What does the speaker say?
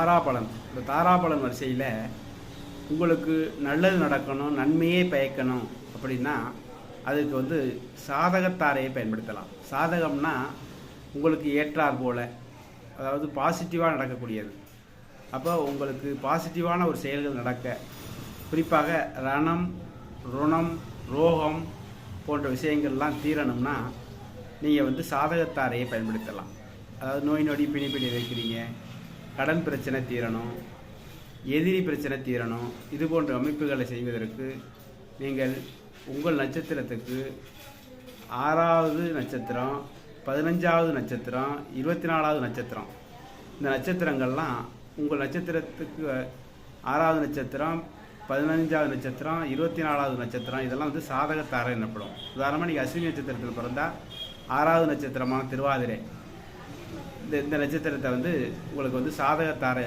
தாராபலன். இந்த தாராபலன் வரிசையில் உங்களுக்கு நல்லது நடக்கணும் நன்மையே பயக்கணும் அப்படின்னா அதுக்கு வந்து சாதகத்தாரையை பயன்படுத்தலாம். சாதகம்னா உங்களுக்கு ஏற்றார் போல அதாவது பாசிட்டிவாக நடக்கக்கூடியது. அப்போ உங்களுக்கு பாசிட்டிவான ஒரு செயல்கள் நடக்க குறிப்பாக ரணம் ருணம் ரோகம் போன்ற விஷயங்கள்லாம் தீரணும்னா நீங்கள் வந்து சாதகத்தாரையை பயன்படுத்தலாம். அதாவது நோய் நொடி பிணிப்பிடி வைக்கிறீங்க கடன் பிரச்சனை தீரணும் எதிரி பிரச்சனை தீரணும் இது போன்ற அமைப்புகளை செய்வதற்கு நீங்கள் உங்கள் நட்சத்திரத்துக்கு ஆறாவது நட்சத்திரம் பதினஞ்சாவது நட்சத்திரம் இருபத்தி நாலாவது நட்சத்திரம். இந்த நட்சத்திரங்கள்லாம் உங்கள் நட்சத்திரத்துக்கு ஆறாவது நட்சத்திரம் பதினஞ்சாவது நட்சத்திரம் இருபத்தி நாலாவது நட்சத்திரம் இதெல்லாம் வந்து சாதகத்தாரை எனப்படும். உதாரணமாக நீங்கள் அஸ்வினி நட்சத்திரத்தில் பிறந்தால் ஆறாவது நட்சத்திரமான திருவாதிரை. இந்த இந்த நட்சத்திரத்தை வந்து உங்களுக்கு வந்து சாதகத்தாரை